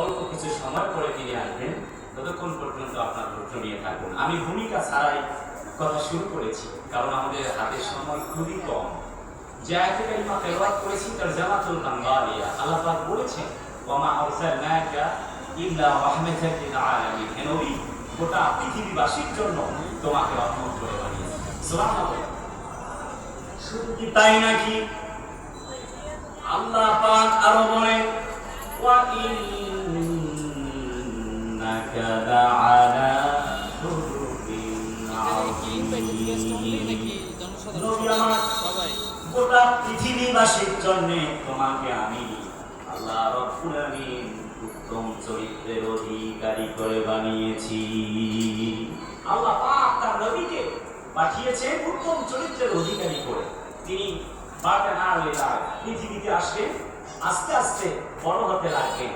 অল্প কিছু সময় পরে তিনি আসবেন, ততক্ষণ পর্যন্ত আপনার ধৈর্য নিয়ে থাকুন। আমি ভূমিকা ছাড়াই কথা শুরু করেছি, কারণ আমাদের হাতে সময় খুবই কম। আল্লাহ গোটা পৃথিবীবাসীর জন্য তোমাকে তাই নাকি? আল্লাহ আরও বলেন খুলুকিন নবী আমার সবাই গোটা পৃথিবীবাসীর জন্য তোমাকে আমি আল্লাহ রব্বুল উত্তম চরিত্রের অধিকারী করে বানিয়েছি আল্লাহ পাক তার নবীকে পাঠিয়েছেন উত্তম চরিত্রের অধিকারী করে তিনি বার্তা না হয়ে পৃথিবীতে আসবে আস্তে আস্তে বড় হতে লাগবেন